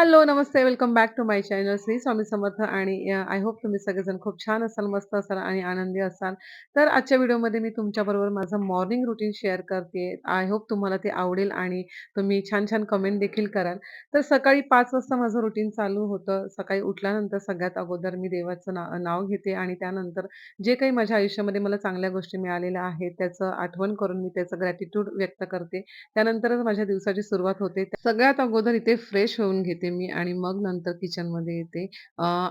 Hello, Namaste. Welcome back to my channel. Shri Swami Samarth आणि I hope तुम्ही सगळेजण खूप छान असाल, मस्त असाल आणि आनंदी असाल. तर आजच्या व्हिडिओमध्ये मी तुमच्याबरोबर माझं मॉर्निंग रुटीन शेअर करते. आय होप तुम्हाला ते आवडेल आणि तुम्ही छान-छान कमेंट देखील कराल. तर सकाळी पाच वाजता माझं रुटीन चालू होतं. सकाळी उठल्यानंतर सगळ्यात अगोदर मी देवाचं ना नाव घेते आणि त्यानंतर जे काही माझ्या आयुष्यामध्ये मला चांगल्या गोष्टी मिळालेल्या आहेत, त्याचं आठवण करून मी त्याचं ग्रॅटिट्यूड व्यक्त करते. त्यानंतरच माझ्या दिवसाची सुरुवात होते. सगळ्यात अगोदर इथे फ्रेश होऊन घेते म्हणजे मी आणि मग नंतर किचनमध्ये येते.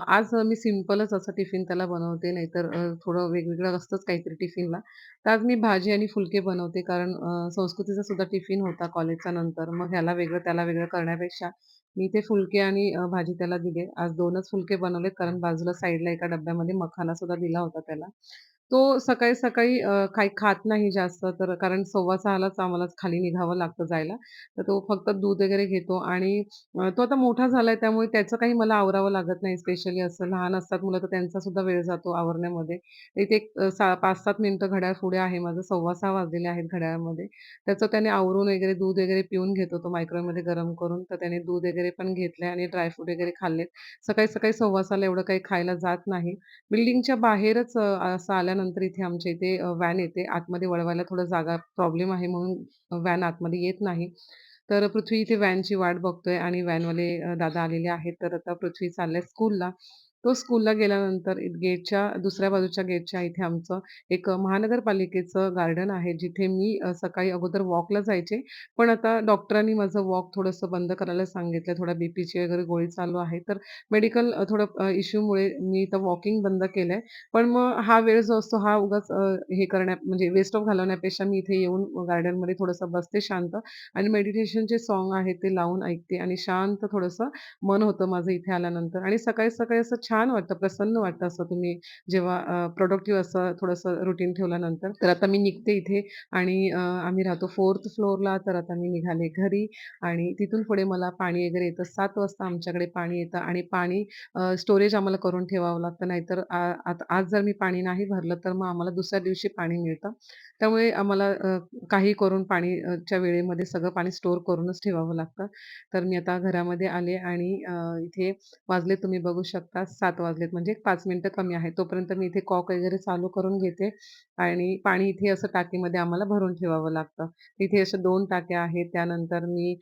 आज मी सिम्पलच असं टिफिन त्याला बनवते, नाहीतर थोडं वेगवेगळं असतंच काहीतरी टिफिनला. तर आज मी भाजी आणि फुलके बनवते कारण संस्कृतीचा सुद्धा टिफिन होता कॉलेजच्या नंतर. मग ह्याला वेगळं, त्याला वेगळं करण्यापेक्षा मी ते फुलके आणि भाजी त्याला दिले. आज दोनच फुलके बनवलेत कारण बाजूला साईडला एका डब्यामध्ये मखाना सुद्धा दिला होता त्याला. तो सकाळी-सकाळी अ, काही खात नाही जास्त तर कारण सव्वा सहालाच आम्हाला खाली निघावं लागतं जायला. तर तो फक्त दूध वगैरे घेतो आणि अ, तो आता मोठा झालाय त्यामुळे त्याचं काही मला आवरावं लागत नाही स्पेशली असं. लहान असतात मुलं तर त्यांचा सुद्धा वेळ जातो आवरण्यामध्ये. इथे एक अ, सा 5-7 मिनिटं घड्याळ पुढे आहे माझं. 5:15 वाजलेले आहेत घड्याळामध्ये. त्याचं त्याने आवरून वगैरे दूध वगैरे पिऊन घेतो तो मायक्रोवेव्हमध्ये गरम करून. तर त्याने दूध वगैरे पण घेतलंय आणि ड्रायफ्रूट वगैरे खाल्लेत. सकाळी-सकाळी 15:15 एवढं काही खायला जात नाही. बिल्डिंगच्या बाहेरच अ, असं आल्यानंतर इथे आमच्या इथे व्हॅन येते. आतमध्ये वळवायला थोडं जागा प्रॉब्लेम आहे म्हणून व्हॅन आतमध्ये येत नाही. तर पृथ्वी इथे व्हॅनची वाट बघतोय आणि व्हॅनवाले दादा आलेले आहेत. तर आता पृथ्वी चालल्या स्कूलला. तो स्कूलला गेल्यानंतर गेटच्या दुसऱ्या बाजूच्या गेटच्या इथे आमचं एक महानगरपालिकेचं गार्डन आहे, जिथे मी अ, सकाळी अगोदर वॉकला जायचे. पण आता डॉक्टरांनी माझं वॉक थोडंसं बंद करायला सांगितलं. थोडा बीपीची वगैरे गोळी चालू आहे. तर मेडिकल अ, थोडं अ, इश्यूमुळे मी तर वॉकिंग बंद केलं आहे पण मग हा वेळ जो असतो हा उगाच अ, हे करण्या म्हणजे वेस्ट ऑफ घालवण्यापेक्षा मी इथे येऊन गार्डनमध्ये थोडंसं बसते शांत आणि मेडिटेशनचे सॉन्ग आहे ते लावून ऐकते आणि शांत थोडंसं मन होतं माझं इथे आल्यानंतर आणि सकाळी-सकाळी असं छान वाटतं, प्रसन्न वाटतं असं तुम्ही जेव्हा प्रोडक्टिव्ह असं थोडंसं रुटीन ठेवल्यानंतर. तर आता मी निघते इथे आणि आम्ही राहतो फोर्थ फ्लोअरला तर आता मी निघाले घरी आणि तिथून पुढे मला पाणी वगैरे येतं. सात वाजता आमच्याकडे पाणी येतं आणि पाणी स्टोरेज आम्हाला करून ठेवावं लागतं. नाहीतर आ आता आज जर मी पाणी नाही भरलं, तर मग आम्हाला दुसऱ्या दिवशी पाणी मिळतं. त्यामुळे आम्हाला काही करून पाणीच्या वेळेमध्ये सगळं पाणी स्टोअर करूनच ठेवावं लागतं. तर मी आता घरामध्ये आले आणि इथे वाजले तुम्ही बघू शकता सात वाजलेत म्हणजे 5 मिनिटं कमी आहे तोपर्यंत मी इथे कॉक वगैरे चालू करून घेते आणि पाणी इथे असं टाकीमध्ये आम्हाला भरून ठेवावं लागतं. इथे अशा दोन टाक्या आहेत. त्यानंतर मी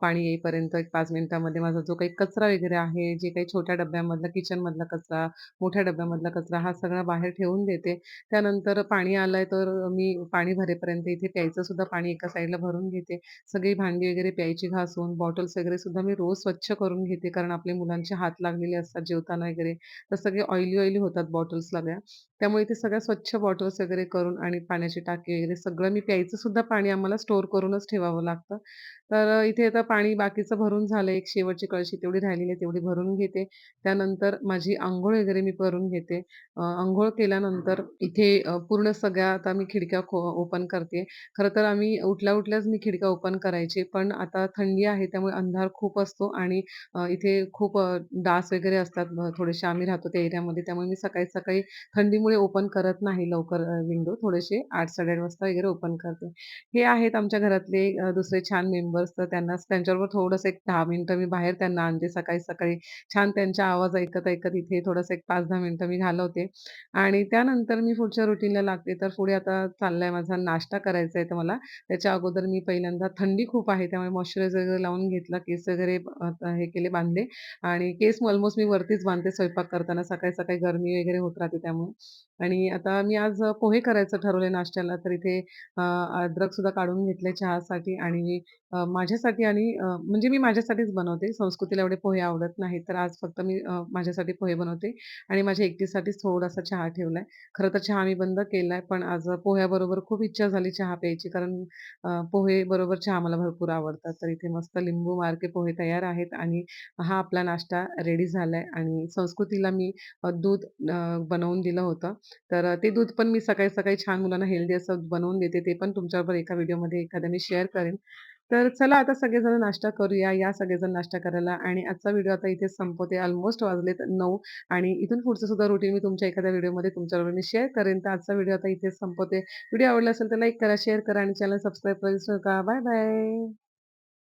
पाणी येईपर्यंत एक पाच मिनिटामध्ये माझा जो काही कचरा वगैरे आहे, जे काही छोट्या डब्यामधला, किचनमधला कचरा, मोठ्या डब्यामधला कचरा हा सगळा बाहेर ठेवून देते. त्यानंतर पाणी आलंय तर मी पाणी भरेपर्यंत इथे प्यायचं सुद्धा पाणी एका साईडला भरून घेते. सगळी भांडी वगैरे प्यायची घासून, बॉटल्स वगैरे सुद्धा मी रोज स्वच्छ करून घेते. कारण आपल्या मुलांचे हात लागलेले असतात जेवताना वगैरे, तर सगळे ऑइली-ऑइली होतात बॉटल्स सगळ्या. त्यामुळे ते सगळ्या स्वच्छ बॉटल्स वगैरे करून आणि पाण्याची टाकी वगैरे सगळं मी प्यायचं सुद्धा पाणी आम्हाला स्टोअर करूनच ठेवावं लागतं. तर इथे आता पाणी बाकीचं भरून झालं एक शेवटची कळशी तेवढी राहिलेली आहे, तेवढी भरून घेते. त्यानंतर माझी आंघोळ वगैरे मी करून घेते. आंघोळ केल्यानंतर इथे पूर्ण सगळ्या आता मी खिडक्या ओपन करते. खरं तर आम्ही उठल्या-उठल्याच मी खिडक्या ओपन करायचे, पण आता थंडी आहे त्यामुळे अंधार खूप असतो आणि इथे खूप डास वगैरे असतात. थोडे थोडेसे आम्ही राहतो त्या एरियामध्ये त्यामुळे मी सकाळी-सकाळी थंडीमुळे ओपन करत नाही लवकर विंडो थोडेसे आठ साडेआठ वाजता वगैरे ओपन करते. हे आहेत आमच्या घरातले दुसरे छान मेंबर्स तर त्यांना त्यांच्याबरोबर थोडंसं एक दहा मिनिटं मी बाहेर त्यांना आणते सकाळी-सकाळी. छान त्यांचा आवाज ऐकत-ऐकत इथे थोडंसं एक 5-10 मिनिटं मी घालवते आणि त्यानंतर मी पुढच्या रुटीनला लागते. तर पुढे आता चाललाय माझा नाश्ता करायचा आहे तर मला. त्याच्या अगोदर मी पहिल्यांदा थंडी खूप आहे त्यामुळे मॉइश्चरायझर वगैरे लावून घेतला. केस वगैरे हे केले बांधले आणि केस ऑलमोस्ट मी वरतीच बांधते स्वयंपाक करताना. सकाळी-सकाळी गरमी वगैरे होत राहते त्यामुळे. आणि आता मी आज पोहे करायचं ठरवले नाश्त्याला. तर इथे अद्रक सुद्धा काढून घेतले चहासाठी आणि माझ्यासाठी आणि म्हणजे मी माझ्यासाठीच बनवते. संस्कृतीला एवढे पोहे आवडत नाहीत. तर आज फक्त मी माझ्यासाठी पोहे बनवते आणि माझ्या एकटीसाठीच थोडासा चहा ठेवलाय. खरं तर चहा मी बंद केलाय, पण आज पोह्याबरोबर खूप इच्छा झाली चहा प्यायची कारण पोहे बरोबर चहा मला भरपूर आवडतात. तर इथे मस्त लिंबू मार्के पोहे तयार आहेत आणि हा आपला नाश्ता रेडी झालाय आणि संस्कृतीला मी दूध बनवून दिलं होतं. तर ते दूध पण मी सकाळी-सकाळी छान मुलांना हेल्दी असं बनवून देते. ते पण तुमच्याबरोबर एका व्हिडिओमध्ये एखाद्या मी शेअर करेन. तर चला आता सगळेजण नाश्ता करूया. या सगळेजण नाश्ता करायला आणि आजचा व्हिडिओ आता इथे संपवते. ऑलमोस्ट वाजलेत नऊ आणि इथून पुढचं सुद्धा रुटीन मी तुमच्या एखाद्या व्हिडिओमध्ये तुमच्याबरोबर मी शेअर करेन. तर आजचा व्हिडिओ आता इथे संपवते. व्हिडिओ आवडला असेल तर लाईक करा, शेअर करा आणि चॅनल सबस्क्राईब करू नका. Bye bye.